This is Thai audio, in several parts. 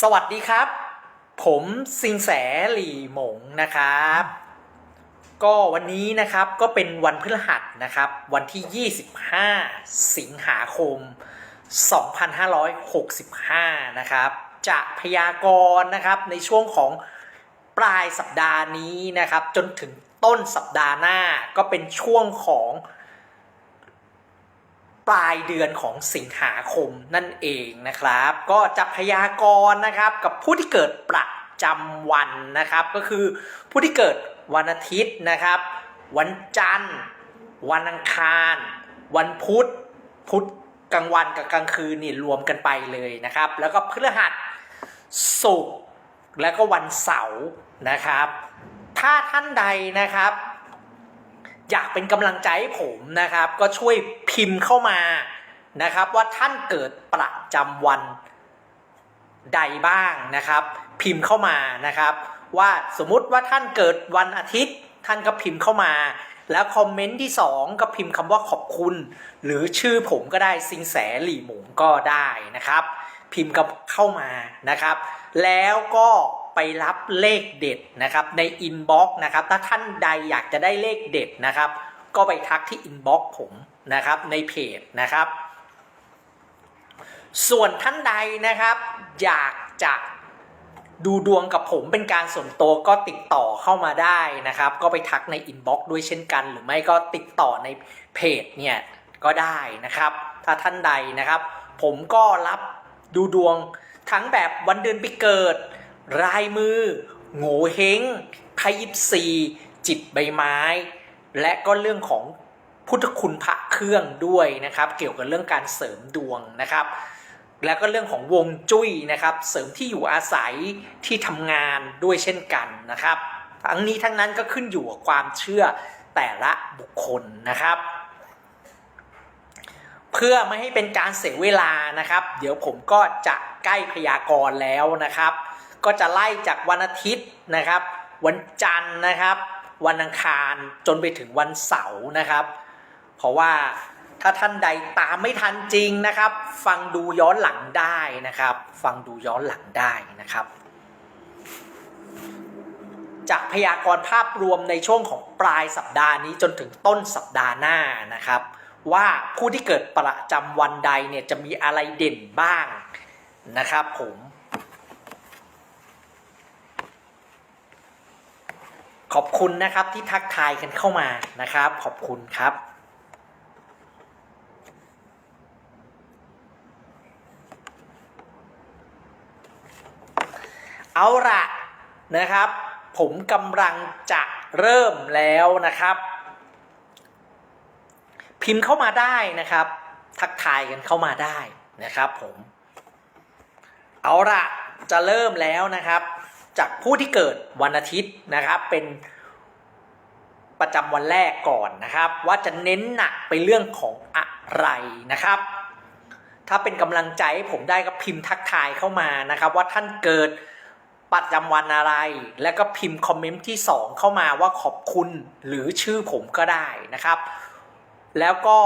สวัสดีครับ ผมสิงแสหลี่หมงนะครับ ก็วันนี้นะครับก็เป็นวันพฤหัสนะครับ วันที่ 25 สิงหาคม 2565 นะครับ จะพยากรณ์นะครับในช่วงของปลายสัปดาห์นี้นะครับ จนถึงต้นสัปดาห์หน้าก็เป็นช่วงของ ปลายเดือนของสิงหาคมนั่นเองนะครับ ก็จะพยากรณ์นะครับกับผู้ที่เกิดประจำวันนะครับ ก็คือผู้ที่เกิดวันอาทิตย์นะครับ วันจันทร์ วันอังคาร วันพุธ พุธกลางวันกับกลางคืนนี่รวมกันไปเลยนะครับ แล้วก็พฤหัสศุกร์แล้วก็วันเสาร์นะครับ ถ้าท่านใดนะครับ อยากเป็นกำลังใจให้ผมนะครับ ก็ช่วย พิมพ์เข้ามานะครับ ว่าท่านเกิดประจำวันใดบ้างนะครับ พิมพ์เข้ามานะครับ ว่าสมมุติว่าท่านเกิดวันอาทิตย์ ท่านก็พิมพ์เข้ามา แล้วคอมเมนต์ที่สองก็พิมพ์คำว่าขอบคุณ หรือชื่อผมก็ได้สิงแสหลี่หมงก็ได้นะครับ พิมพ์กับเข้ามานะครับ แล้วก็ไปรับเลขเด็ดนะครับในอินบ็อกซ์นะครับ ถ้าท่านใดอยากจะได้เลขเด็ดนะครับ ก็ไปทักที่อินบ็อกซ์ผม นะครับในเพจนะครับ ส่วนท่านใดนะครับ อยากจะดูดวงกับผมเป็นการส่วนตัวก็ติดต่อเข้ามาได้นะครับ ก็ไปทักในอินบ็อกซ์ด้วยเช่นกัน หรือไม่ก็ติดต่อในเพจเนี่ยก็ได้นะครับ ถ้าท่านใดนะครับ ผมก็รับดูดวงทั้งแบบวันเดือนปีเกิด รายมือ โง่เฮงไพ่ยิปซีจิตใบไม้ และก็เรื่องของ พุทธคุณพระเครื่องด้วยนะครับ เกี่ยวกับเรื่องการเสริมดวงนะครับ แล้วก็เรื่องของวงจุ้ยนะครับ เสริมที่อยู่อาศัยที่ทำงานด้วยเช่นกันนะครับทั้งนี้ทั้งนั้นก็ขึ้นอยู่กับความเชื่อแต่ละบุคคลนะครับ เพื่อไม่ให้เป็นการเสียเวลานะครับ เดี๋ยวผมก็จะใกล้พยากรณ์แล้วนะครับ ก็จะไล่จากวันอาทิตย์นะครับ วันจันทร์นะครับ วันอังคารจนไปถึงวันเสาร์นะครับ เพราะว่าถ้าท่านใดตามไม่ทันจริงนะครับ ฟังดูย้อนหลังได้นะครับ ฟังดูย้อนหลังได้นะครับจะพยากรณ์ภาพรวมในช่วงของปลายสัปดาห์นี้จนถึงต้นสัปดาห์หน้านะครับ ว่าผู้ที่เกิดประจำวันใดเนี่ยจะมีอะไรเด่นบ้างนะครับผมขอบคุณนะครับที่ทักทายกันเข้ามานะครับ ขอบคุณครับ เอาละนะครับ ผมกำลังจะเริ่มแล้วนะครับ พิมพ์เข้ามาได้นะครับ ทักทายกันเข้ามาได้นะครับผม เอาละจะเริ่มแล้วนะครับ จากผู้ที่เกิดวันอาทิตย์นะครับเป็นประจำวันแรกก่อนนะครับ ว่าจะเน้นหนักไปเรื่องของอะไรนะครับ ถ้าเป็นกำลังใจให้ผมได้ก็พิมพ์ทักทายเข้ามานะครับ ว่าท่านเกิด ประจำวันอะไร แล้วก็พิมพ์คอมเมนต์ที่ 2 เข้ามาว่าขอบคุณหรือชื่อผมก็ได้นะครับ แล้วก็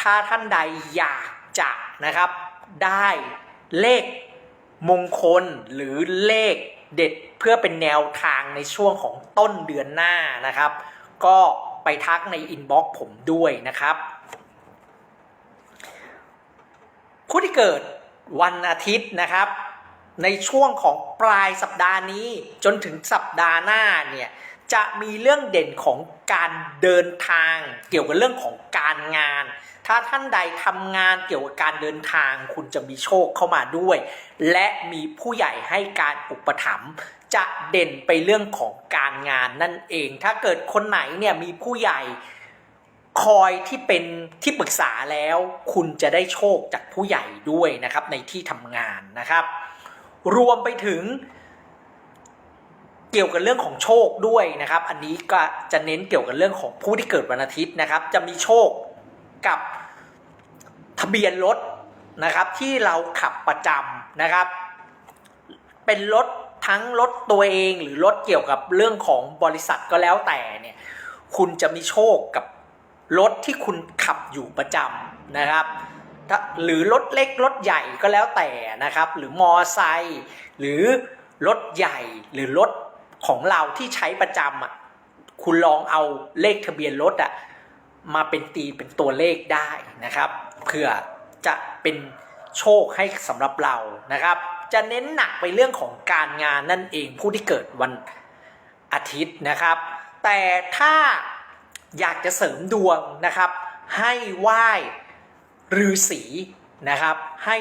ถ้าท่านใดอยากจะนะครับ ได้เลขมงคลหรือเลขเด็ดเพื่อเป็นแนวทางในช่วงของต้นเดือนหน้านะครับ ก็ไปทักในอินบ็อกซ์ผมด้วยนะครับผู้ที่เกิดวันอาทิตย์นะครับ ในช่วงของปลายสัปดาห์นี้จนถึงสัปดาห์หน้าเนี่ยจะมีเรื่องเด่นของการเดินทางเกี่ยวกับเรื่องของการงาน ถ้าท่านใดทำงานเกี่ยวกับการเดินทาง คุณจะมีโชคเข้ามาด้วย และมีผู้ใหญ่ให้การอุปถัมภ์จะเด่นไปเรื่องของการงานนั่นเอง ถ้าเกิดคนไหนเนี่ยมีผู้ใหญ่คอยที่เป็นที่ปรึกษาแล้ว คุณจะได้โชคจากผู้ใหญ่ด้วยนะครับในที่ทำงานนะครับ รวมไปถึง เกี่ยวกับเรื่องของโชคด้วยนะครับ อันนี้ก็จะเน้นเกี่ยวกับเรื่องของผู้ที่เกิดวันอาทิตย์นะครับ จะมีโชคกับทะเบียนรถนะครับ ที่เราขับประจำนะครับ เป็นรถทั้งรถตัวเองหรือรถเกี่ยวกับเรื่องของบริษัทก็แล้วแต่เนี่ยคุณจะมีโชคกับรถที่คุณขับอยู่ประจำนะครับ หรือรถเล็กรถใหญ่ก็แล้วแต่นะครับ หรือมอไซค์หรือรถใหญ่หรือรถของเราที่ใช้ประจำอะคุณลองเอาเลขทะเบียนรถอะมาเป็นตีเป็นตัวเลขได้นะครับเพื่อจะเป็นโชคให้สำหรับเรานะครับ จะเน้นหนักไปเรื่องของการงานนั่นเองผู้ที่เกิดวันอาทิตย์นะครับ แต่ถ้าอยากจะเสริมดวงนะครับ ให้ไหว้ ฤาษีนะครับ ให้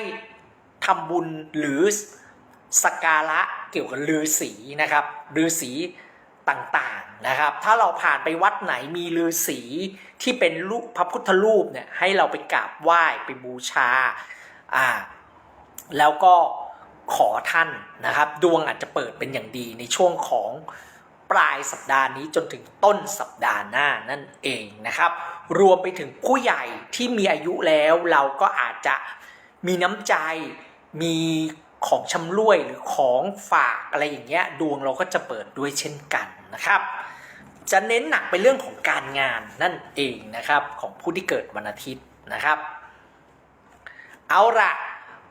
ทำบุญหรือสกการะเกี่ยวกับฤาษีนะครับฤาษีต่างๆนะครับ ถ้าเราผ่านไปวัดไหนมีฤาษีที่เป็นรูปพระพุทธรูปเนี่ยให้เราไปกราบไหว้ไปบูชาอ่าแล้วก็ขอท่านนะครับ ดวงอาจจะเปิดเป็นอย่างดีในช่วงของ ปลายสัปดาห์นี้จนถึงต้นสัปดาห์หน้านั่นเองนะครับ รวมไปถึงผู้ใหญ่ที่มีอายุแล้วเราก็อาจจะมีน้ำใจมีของชำร่วยหรือของฝากอะไรอย่างเงี้ยดวงเราก็จะเปิดด้วยเช่นกันนะครับ จะเน้นหนักไปเรื่องของการงานนั่นเองนะครับของผู้ที่เกิดวันอาทิตย์นะครับ เอาละ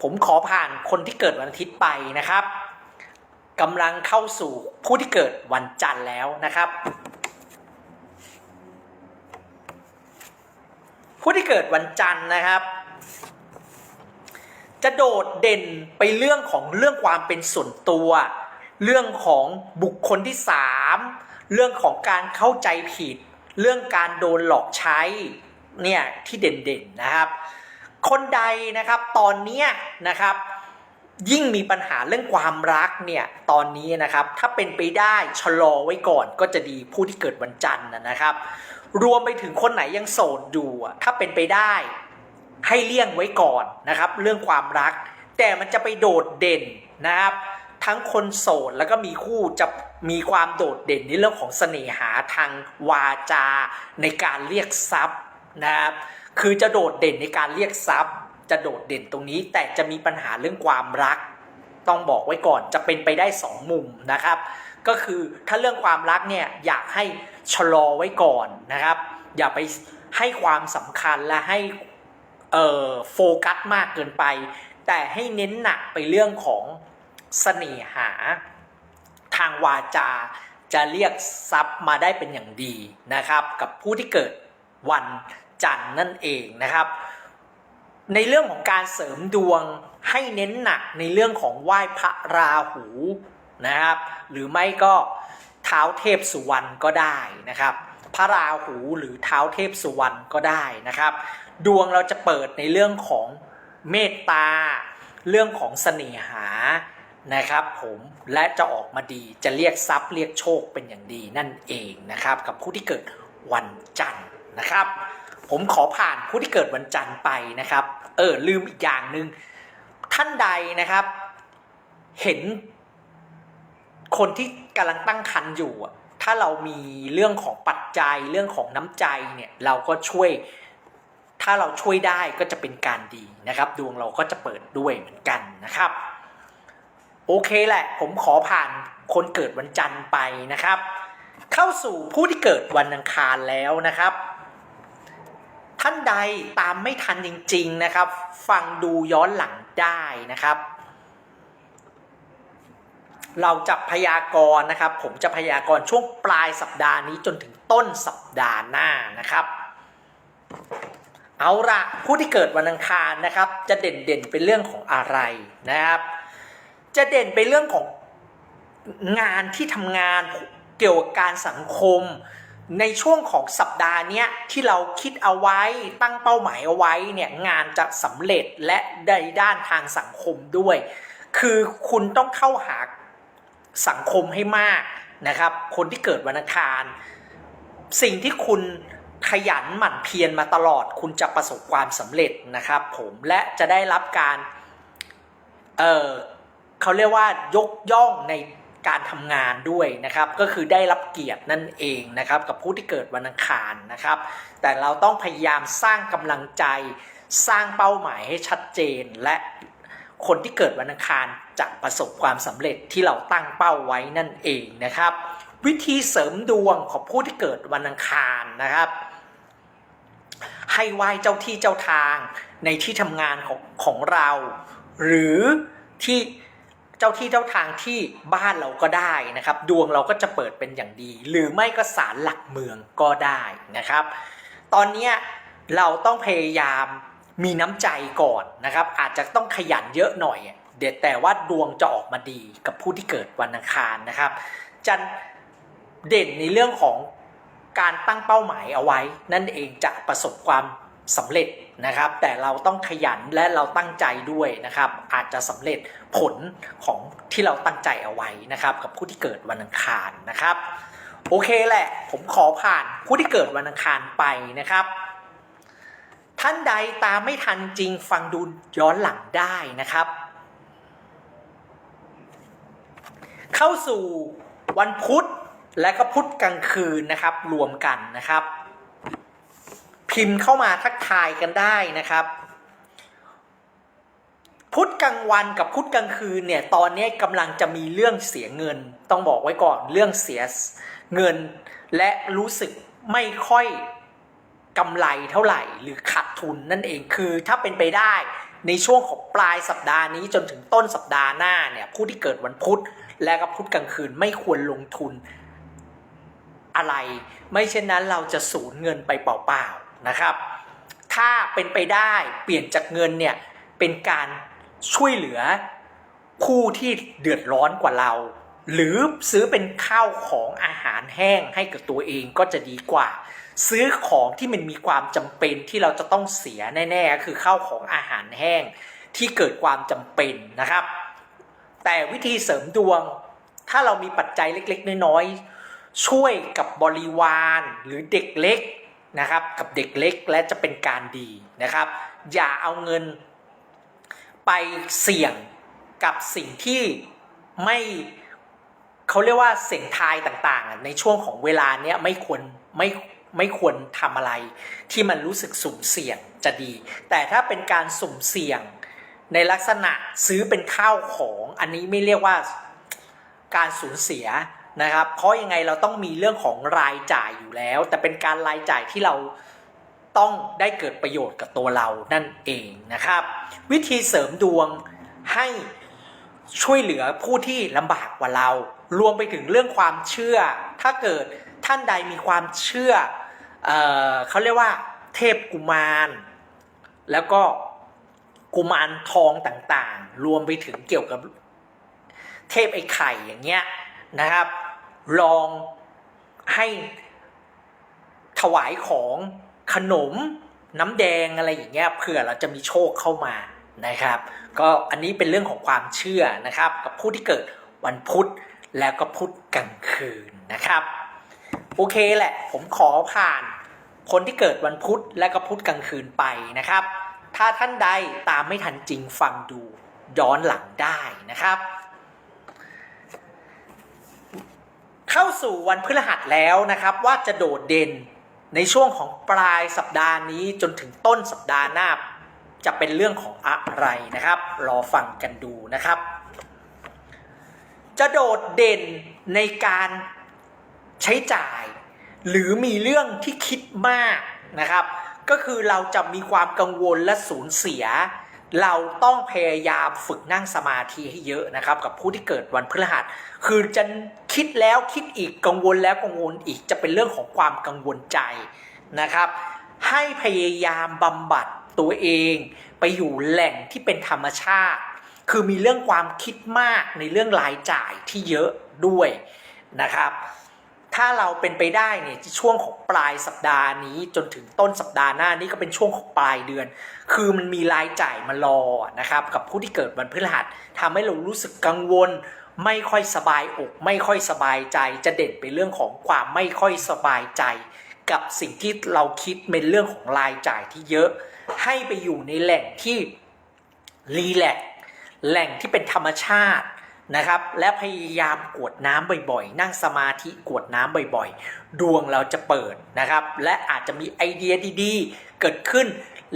ผมขอผ่านคนที่เกิดวันอาทิตย์ไปนะครับ กำลังเข้าสู่ผู้ที่เกิดวันจันทร์แล้วนะครับ ผู้ที่เกิดวันจันทร์นะครับ จะโดดเด่นไปเรื่องของเรื่องความเป็นส่วนตัว เรื่องของบุคคลที่สามเรื่องของการเข้าใจผิด เรื่องการโดนหลอกใช้เนี่ยที่เด่นๆนะครับ คนใดนะครับตอนเนี้ยนะครับ ยิ่งมีปัญหาเรื่องความรักเนี่ยตอนนี้นะครับถ้าเป็นไปได้ชะลอไว้ก่อนก็จะดีผู้ที่เกิดวันจันทร์นะครับ รวมไปถึงคนไหนยังโสดอยู่ถ้าเป็นไปได้ให้เลี่ยงไว้ก่อนนะครับ เรื่องความรัก แต่มันจะไปโดดเด่นนะครับ ทั้งคนโสดแล้วก็มีคู่จะมีความโดดเด่นในเรื่องของเสน่หาทางวาจาในการเรียกทรัพย์นะครับคือจะโดดเด่นในการเรียกทรัพย์ จะโดดเด่นตรงนี้ แต่จะมีปัญหาเรื่องความรัก ต้องบอกไว้ก่อนจะเป็นไปได้สองมุมนะครับ ก็คือถ้าเรื่องความรักเนี่ยอยากให้ชะลอไว้ก่อนนะครับ อย่าไปให้ความสำคัญและให้โฟกัสมากเกินไป แต่ให้เน้นหนักไปเรื่องของเสน่หา ทางวาจาจะเรียกทรัพย์มาได้เป็นอย่างดีนะครับ กับผู้ที่เกิดวันจันทร์นั่นเองนะครับ ในเรื่องของการเสริมดวงให้เน้นหนักในเรื่องของไหว้พระราหูนะครับ หรือไม่ก็เท้าเทพสุวรรณก็ได้นะครับ พระราหูหรือเท้าเทพสุวรรณก็ได้นะครับ ดวงเราจะเปิดในเรื่องของเมตตา เรื่องของเสน่หานะครับผมและจะออกมาดีจะเรียกทรัพย์เรียกโชคเป็นอย่างดีนั่นเองนะครับ กับผู้ที่เกิดวันจันทร์นะครับ ผมขอผ่านผู้ที่เกิดวันจันทร์ไปนะครับ เออลืมอีกอย่างหนึ่งท่านใดนะครับ เห็นคนที่กำลังตั้งครรภ์อยู่ถ้าเรามีเรื่องของปัจจัยเรื่องของน้ำใจเนี่ยเราก็ช่วย ถ้าเราช่วยได้ก็จะเป็นการดีนะครับ ดวงเราก็จะเปิดด้วยเหมือนกันนะครับ โอเคแหละ ผมขอผ่านคนเกิดวันจันทร์ไปนะครับ เข้าสู่ผู้ที่เกิดวันอังคารแล้วนะครับ ท่านใดตามไม่ทันจริง ๆนะครับ ฟังดูย้อนหลังได้นะครับ เราจะพยากรณ์นะครับ ผมจะพยากรณ์ช่วงปลายสัปดาห์นี้จนถึงต้นสัปดาห์หน้านะครับ เอาละผู้ที่เกิดวันอังคารนะครับ จะเด่นเด่นๆเป็นเรื่องของอะไรนะครับ จะเด่นเป็นเรื่องของงานที่ทำงานเกี่ยวกับการสังคม ในช่วงของสัปดาห์เนี้ยที่เราคิดเอาไว้ตั้งเป้าหมายเอาไว้เนี่ยงานจะสำเร็จและในด้านทางสังคมด้วย คือคุณต้องเข้าหาสังคมให้มากนะครับ คนที่เกิดวันอังคาร สิ่งที่คุณขยันหมั่นเพียรมาตลอด คุณจะประสบความสำเร็จนะครับผมและจะได้รับการ เออเขาเรียกว่ายกย่องใน การทำงานด้วยนะครับ ก็คือได้รับเกียรตินั่นเองนะครับ กับผู้ที่เกิดวันอังคารนะครับ แต่เราต้องพยายามสร้างกำลังใจ สร้างเป้าหมายให้ชัดเจนและคนที่เกิดวันอังคารจะประสบความสำเร็จที่เราตั้งเป้าไว้นั่นเองนะครับ วิธีเสริมดวงของผู้ที่เกิดวันอังคารนะครับ ให้ไหว้เจ้าที่เจ้าทางในที่ทำงานของของเรา หรือที่ เจ้าที่เจ้าทางที่บ้านเราก็ได้นะครับ ดวงเราก็จะเปิดเป็นอย่างดี หรือไม่ก็ศาลหลักเมืองก็ได้นะครับ ตอนนี้เราต้องพยายามมีน้ำใจก่อนนะครับ อาจจะต้องขยันเยอะหน่อยเด็ดแต่ว่าดวงจะออกมาดีกับผู้ที่เกิดวันอังคารนะครับจะเด่นในเรื่องของการตั้งเป้าหมายเอาไว้ นั่นเองจะประสบความ สำเร็จนะครับ แต่เราต้องขยันและเราตั้งใจด้วยนะครับ อาจจะสำเร็จผลของที่เราตั้งใจเอาไว้นะครับ กับผู้ที่เกิดวันอังคารนะครับ โอเคแหละ ผมขอผ่านผู้ที่เกิดวันอังคารไปนะครับ ท่านใดตามไม่ทันจริงฟังดูย้อนหลังได้นะครับ เข้าสู่วันพุธและก็พุธกลางคืนนะครับ รวมกันนะครับ พิมพ์เข้ามาทักทายกันได้นะครับ พุธกลางวันกับพุธกลางคืนเนี่ยตอนนี้กำลังจะมีเรื่องเสียเงิน ต้องบอกไว้ก่อนเรื่องเสียเงิน และรู้สึกไม่ค่อยกำไรเท่าไหร่หรือขาดทุนนั่นเองคือถ้าเป็นไปได้ในช่วงของปลายสัปดาห์นี้จนถึงต้นสัปดาห์หน้าเนี่ยผู้ที่เกิดวันพุธและก็พุธกลางคืนไม่ควรลงทุนอะไร ไม่เช่นนั้นเราจะสูญเงินไปเปล่าๆ นะครับ ถ้าเป็นไปได้เปลี่ยนจากเงินเนี่ยเป็นการช่วยเหลือผู้ที่เดือดร้อนกว่าเรา หรือซื้อเป็นข้าวของอาหารแห้งให้กับตัวเองก็จะดีกว่า ซื้อของที่มันมีความจำเป็นที่เราจะต้องเสียแน่ๆ คือข้าวของอาหารแห้งที่เกิดความจำเป็นนะครับ แต่วิธีเสริมดวง ถ้าเรามีปัจจัยเล็กๆ น้อยๆช่วยกับบริวารหรือเด็กเล็ก นะครับกับเด็กเล็กและจะเป็นการดีนะครับ อย่าเอาเงินไปเสี่ยงกับสิ่งที่ไม่เขาเรียกว่าเสี่ยงทายต่างๆ ในช่วงของเวลาเนี้ยไม่ควรไม่ไม่ควรทำอะไร ที่มันรู้สึกสุ่มเสี่ยงจะดี แต่ถ้าเป็นการสุ่มเสี่ยงในลักษณะซื้อเป็นข้าวของ อันนี้ไม่เรียกว่าการสูญเสีย นะครับ เพราะยังไงเราต้องมีเรื่องของรายจ่ายอยู่แล้ว แต่เป็นการรายจ่ายที่เราต้องได้เกิดประโยชน์กับตัวเรานั่นเองนะครับ วิธีเสริมดวงให้ช่วยเหลือผู้ที่ลำบากกว่าเรา รวมไปถึงเรื่องความเชื่อ ถ้าเกิดท่านใดมีความเชื่อเออเขาเรียกว่า เทพกุมาร แล้วก็กุมารทองต่างๆ รวมไปถึงเกี่ยวกับเทพไอ้ไข่อย่างเงี้ยนะครับ ลองให้ถวายของขนมน้ำแดงอะไรอย่างเงี้ยเผื่อเราจะมีโชคเข้ามานะครับ ก็อันนี้เป็นเรื่องของความเชื่อนะครับ กับผู้ที่เกิดวันพุธแล้วก็พุธกลางคืนนะครับ โอเคแหละ ผมขอผ่านคนที่เกิดวันพุธและก็พุธกลางคืนไปนะครับ ถ้าท่านใดตามไม่ทันจริงฟังดูย้อนหลังได้นะครับ เข้าสู่วันพฤหัสแล้วนะครับ ว่าจะโดดเด่นในช่วงของปลายสัปดาห์นี้จนถึงต้นสัปดาห์หน้า จะเป็นเรื่องของอะไรนะครับ รอฟังกันดูนะครับ จะโดดเด่นในการใช้จ่าย หรือมีเรื่องที่คิดมากนะครับ ก็คือเราจะมีความกังวลและสูญเสีย เราต้องพยายามฝึกนั่งสมาธิให้เยอะนะครับ กับผู้ที่เกิดวันพฤหัส คือจะคิดแล้วคิดอีกกังวลแล้วกังวลอีกจะเป็นเรื่องของความกังวลใจนะครับ ให้พยายามบำบัดตัวเอง ไปอยู่แหล่งที่เป็นธรรมชาติ คือมีเรื่องความคิดมากในเรื่องรายจ่ายที่เยอะด้วยนะครับ ถ้าเราเป็นไปได้เนี่ยช่วงของปลายสัปดาห์นี้จนถึงต้นสัปดาห์หน้านี้ก็เป็นช่วงของปลายเดือน คือมันมีรายจ่ายมารอนะครับกับผู้ที่เกิดวันพฤหัสทำให้เรารู้สึกกังวล ไม่ค่อยสบายอก ไม่ค่อยสบายใจจะเด่นเป็นเรื่องของความไม่ค่อยสบายใจ กับสิ่งที่เราคิดเป็นเรื่องของรายจ่ายที่เยอะ ให้ไปอยู่ในแหล่งที่รีแลกแหล่งที่เป็นธรรมชาติ นะครับ และพยายามกวดน้ำบ่อยๆ นั่งสมาธิกวดน้ำบ่อยๆ ดวงเราจะเปิดนะครับ และอาจจะมีไอเดียดีๆ เกิดขึ้น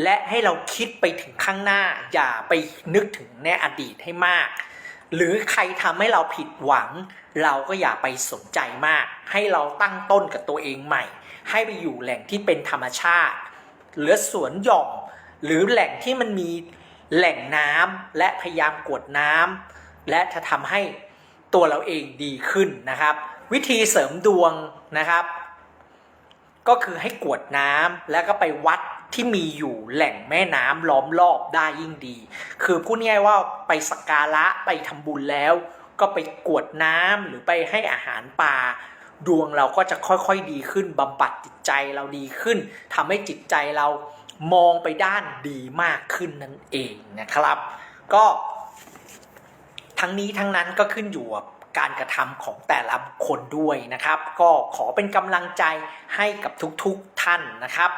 และให้เราคิดไปถึงข้างหน้า อย่าไปนึกถึงในอดีตให้มาก หรือใครทำให้เราผิดหวัง เราก็อย่าไปสนใจมาก ให้เราตั้งต้นกับตัวเองใหม่ ให้ไปอยู่แหล่งที่เป็นธรรมชาติหลือสวนหย่อมหรือแหล่งที่มันมีแหล่งน้ำและพยายามกวดน้ำ และจะทำให้ตัวเราเองดีขึ้นนะครับ วิธีเสริมดวงนะครับ ก็คือให้กวดน้ำแล้วก็ไปวัดที่มีอยู่แหล่งแม่น้ำล้อมรอบได้ยิ่งดี คือพูดง่ายๆว่าไปสักการะไปทำบุญแล้ว ก็ไปกวดน้ำหรือไปให้อาหารปลาดวงเราก็จะค่อยๆดีขึ้นบำบัดจิตใจเราดีขึ้นทำให้จิตใจเรามองไปด้านดีมากขึ้นนั่นเองนะครับ ก็ ทั้งนี้ทั้งนั้นก็ขึ้นอยู่กับการกระทำของแต่ละคนด้วยนะครับ ก็ขอเป็นกำลังใจให้กับทุกๆท่านนะครับ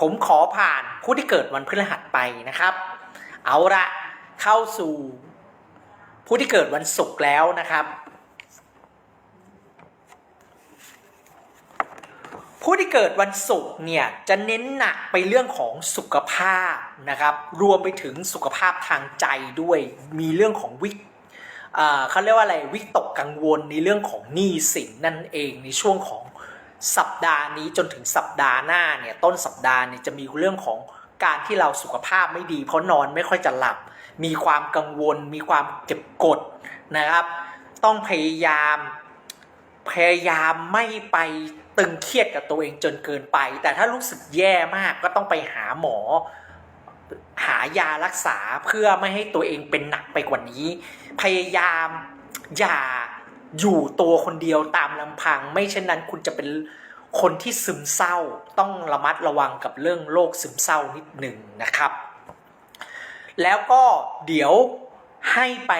ผมขอผ่านผู้ที่เกิดวันพฤหัสไปนะครับ เอาละเข้าสู่ผู้ที่เกิดวันศุกร์แล้วนะครับ ผู้ที่เกิดวันศุกร์เนี่ยจะเน้นหนักไปเรื่องของสุขภาพนะครับ รวมไปถึงสุขภาพทางใจด้วยมีเรื่องของวิก เขาเรียกว่าอะไรวิตกกังวลในเรื่องของหนี้สินนั่นเองในช่วงของสัปดาห์นี้จนถึงสัปดาห์หน้าเนี่ยต้นสัปดาห์เนี่ยจะมีเรื่องของการที่เราสุขภาพไม่ดี เพราะนอนไม่ค่อยจะหลับ มีความกังวล มีความเก็บกดนะครับ ต้องพยายามพยายามไม่ไปตึงเครียดกับตัวเองจนเกินไป แต่ถ้ารู้สึกแย่มากก็ต้องไปหาหมอ หายารักษาเพื่อไม่ให้ตัวเองเป็นหนักไปกว่านี้ พยายามอย่าอยู่ตัวคนเดียวตามลำพัง ไม่เช่นนั้นคุณจะเป็นคนที่ซึมเศร้า ต้องระมัดระวังกับเรื่องโรคซึมเศร้านิดหนึ่งนะครับ แล้วก็เดี๋ยวให้ไป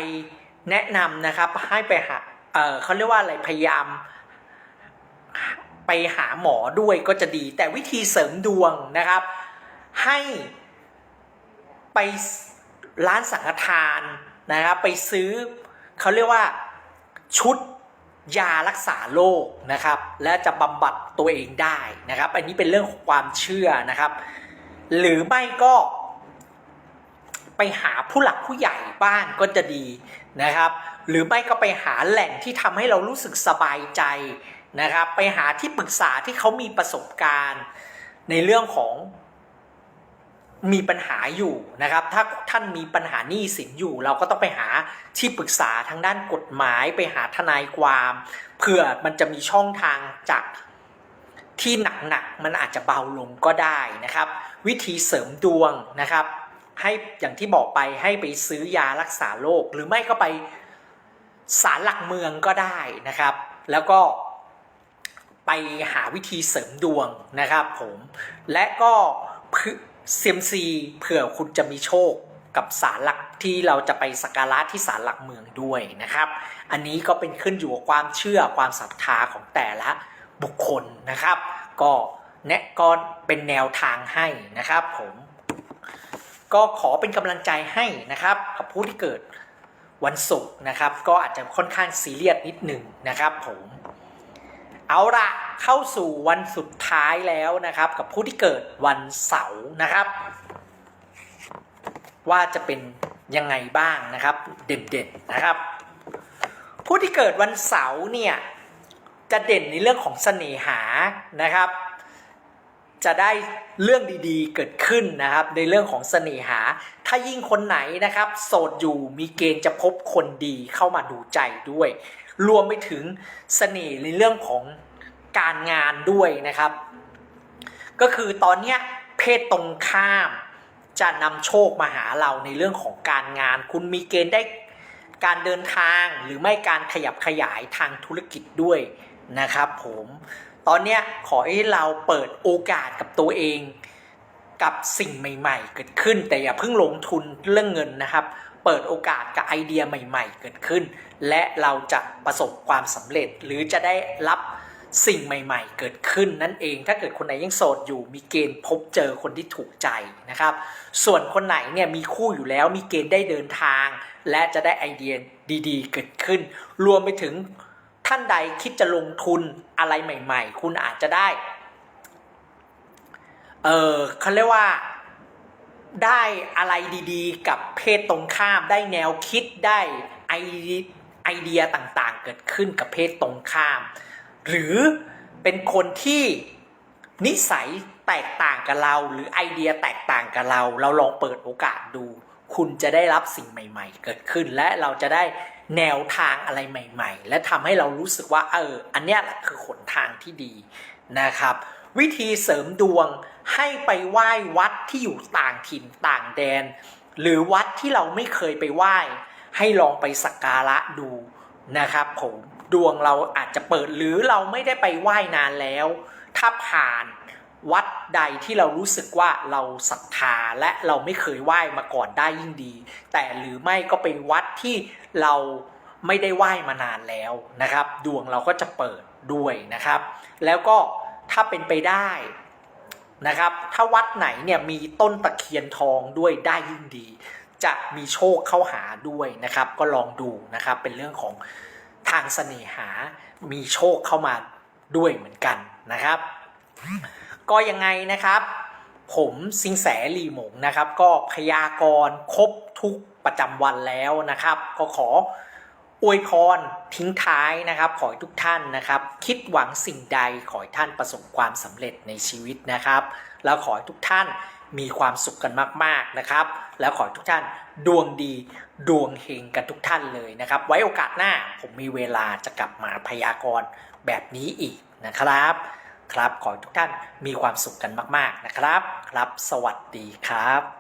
แนะนำนะครับให้ไปหาเเขาเรียกว่าอะไรพยายามไปหาหมอด้วยก็จะดี แต่วิธีเสริมดวงนะครับ ให้ ไปร้านสังฆทานนะครับไปซื้อเขาเรียกว่าชุดยารักษาโรคนะครับ และจะบำบัดตัวเองได้นะครับ อันนี้เป็นเรื่องของความเชื่อนะครับ หรือไม่ก็ไปหาผู้หลักผู้ใหญ่บ้านก็จะดีนะครับ หรือไม่ก็ไปหาแหล่งที่ทำให้เรารู้สึกสบายใจนะครับ ไปหาที่ปรึกษาที่เขามีประสบการณ์ในเรื่องของ มีปัญหาอยู่นะครับ ถ้าท่านมีปัญหาหนี้สินอยู่ เราก็ต้องไปหาที่ปรึกษาทางด้านกฎหมายไปหาทนายความเพื่อมันจะมีช่องทางจากที่หนักๆมันอาจจะเบาลงก็ได้นะครับ วิธีเสริมดวงนะครับ ให้อย่างที่บอกไปให้ไปซื้อยารักษาโรคหรือไม่ก็ไปศาลหลักเมืองก็ได้นะครับ แล้วก็ไปหาวิธีเสริมดวงนะครับผมและก็ เซียมซีเผื่อคุณจะมีโชคกับศาลหลักที่เราจะไปสักการะที่ศาลหลักเมืองด้วยนะครับ อันนี้ก็เป็นขึ้นอยู่กับความเชื่อความศรัทธาของแต่ละบุคคลนะครับ ก็แนะก็เป็นแนวทางให้นะครับผมก็ขอเป็นกำลังใจให้นะครับกับผู้ที่เกิดวันศุกร์นะครับ ก็อาจจะค่อนข้างซีเรียสนิดหนึ่งนะครับผม เอาละเข้าสู่วันสุดท้ายแล้วนะครับ กับผู้ที่เกิดวันเสาร์นะครับ ว่าจะเป็นยังไงบ้างนะครับ เด่นๆนะครับ ผู้ที่เกิดวันเสาร์เนี่ยจะเด่นในเรื่องของเสน่หานะครับ จะได้เรื่องดีๆ เกิดขึ้นนะครับ ในเรื่องของเสน่หา ถ้ายิ่งคนไหนนะครับ โสดอยู่มีเกณฑ์จะพบคนดีเข้ามาดูใจด้วย รวมไปถึงเสน่ห์ในเรื่องของการงานด้วยนะครับ ก็คือตอนเนี้ยเพศตรงข้ามจะนำโชคมาหาเราในเรื่องของการงาน คุณมีเกณฑ์ได้การเดินทางหรือไม่การขยับขยายทางธุรกิจด้วยนะครับผม ตอนเนี้ยขอให้เราเปิดโอกาสกับตัวเอง กับสิ่งใหม่ ๆ เกิดขึ้น แต่อย่าเพิ่งลงทุนเรื่องเงินนะครับ เปิดโอกาสกับไอเดียใหม่ ๆ เกิดขึ้น และเราจะประสบความสำเร็จหรือจะได้รับสิ่งใหม่ๆ เกิดขึ้นนั่นเอง ถ้าเกิดคนไหนยังโสดอยู่มีเกณฑ์พบเจอคนที่ถูกใจนะครับ ส่วนคนไหนเนี่ยมีคู่อยู่แล้วมีเกณฑ์ได้เดินทาง และจะได้ไอเดียดีๆ เกิดขึ้น รวมไปถึง ท่านใดคิดจะลงทุนอะไรใหม่ ๆ คุณอาจจะได้ เออเขาเรียกว่าได้อะไรดีๆ กับเพศตรงข้ามได้แนวคิดได้ไอไอเดียต่างๆ เกิดขึ้นกับเพศตรงข้าม หรือเป็นคนที่นิสัยแตกต่างกับเรา หรือไอเดียแตกต่างกับเรา เราลองเปิดโอกาสดู คุณจะได้รับสิ่งใหม่ ๆ เกิดขึ้นและเราจะได้ แนวทางอะไรใหม่ ๆ และทำให้เรารู้สึกว่าเอออันเนี้ยแหละคือหนทางที่ดีนะครับ วิธีเสริมดวงให้ไปไหว้วัดที่อยู่ต่างถิ่นต่างแดน หรือวัดที่เราไม่เคยไปไหว้ ให้ลองไปสักการะดูนะครับผมดวงเราอาจจะเปิดหรือเราไม่ได้ไปไหว้นานแล้ว ถ้าผ่าน วัดใดที่เรารู้สึกว่าเราศรัทธาและเราไม่เคยไหว้มาก่อนได้ยิ่งดี แต่หรือไม่ก็เป็นวัดที่เราไม่ได้ไหว้มานานแล้วนะครับ ดวงเราก็จะเปิดด้วยนะครับ แล้วก็ถ้าเป็นไปได้นะครับ ถ้าวัดไหนเนี่ยมีต้นตะเคียนทองด้วยได้ยิ่งดี จะมีโชคเข้าหาด้วยนะครับ ก็ลองดูนะครับเป็นเรื่องของทางเสน่หา มีโชคเข้ามาด้วยเหมือนกันนะครับ ก็ยังไงนะครับ ผมสิงแสหลีหมงนะครับ ก็พยากรณ์ครบทุกประจำวันแล้วนะครับ ก็ขออวยพรทิ้งท้ายนะครับ ขอให้ทุกท่านนะครับ คิดหวังสิ่งใดขอให้ท่านประสบความสำเร็จในชีวิตนะครับ แล้วขอให้ทุกท่านมีความสุขกันมาก ๆนะครับ แล้วขอให้ทุกท่านดวงดีดวงเฮงกันทุกท่านเลยนะครับ ไว้โอกาสหน้าผมมีเวลาจะกลับมาพยากรณ์แบบนี้อีกนะครับ ครับ ขอให้ทุกท่านมีความสุขกันมาก ๆนะครับ ครับ สวัสดีครับ